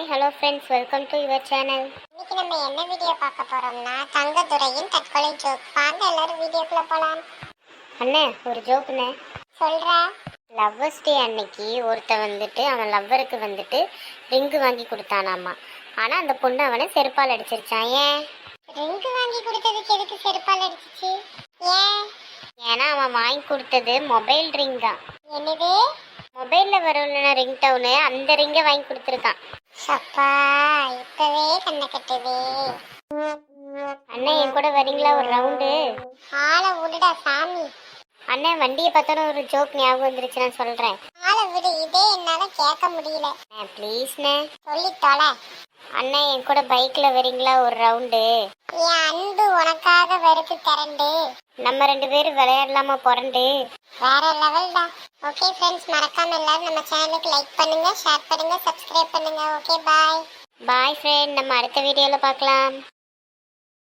Hi hello friends welcome to your channel இன்னைக்கு நம்ம என்ன வீடியோ பார்க்க போறோம்னா தங்கதுரையின் தற்கொலை ஜோக் வாங்க எல்லாரும் வீடியோக்குள்ள போலாம். அண்ணே ஒரு ஜோக்குண்ணே சொல்றா? லவ்வர்ஸ் டே அன்னைக்கு ஒருத்தன் வந்துட்டு அவன் லவ்வருக்கு வந்துட்டு ரிங்கு வாங்கி கொடுத்தானாமா. ஆனால் அந்த பொண்ணு அவனை செருப்பால் அடிச்சிருச்சான். ஏன்? ரிங்கு வாங்கி கொடுத்ததுக்கு எதுக்கு செருப்பால் அடிச்சிச்சு? ஏன்? ஏன்னா அவன் வாங்கி கொடுத்தது மொபைல் ரிங் தான். என்னது? மொபைலில் வரும்ல ரிங் டவுனு அந்த ரிங்கை வாங்கி கொடுத்துருக்கான். சப்பா இப்பவே கண்ணை கட்டுது. அண்ணே என் கூட வரீங்களா? ஒரு ரவுண்டு ஆளை விடுடா சாமி. அண்ணே வண்டியை பார்த்தோன்னு ஒரு ஜோக் ஞாபகம் வந்துருச்சு நான் சொல்கிறேன் ஆளை விடு இதே என்னால கேட்க முடியல. ப்ளீஸ்ண்ணே சொல்லி தொலை. அண்ணே என் கூட பைக்கில் வரீங்களா? ஒரு ரவுண்டு என் அன்பு உனக்காக வெறுத்து திரண்டு. நம்ம ரெண்டு பேரும் விளையாடலாமா புரண்டு? வேற லெவல் தான். ஓகே ஃப்ரெண்ட்ஸ் மறக்காம எல்லாரும் நம்ம சேனலுக்கு லைக் பண்ணுங்க ஷேர் பண்ணுங்க சப்ஸ்கிரைப் பண்ணுங்க. ஓகே பாய் பாய் ஃப்ரெண்ட் நம்ம அடுத்த வீடியோவில் பார்க்கலாம்.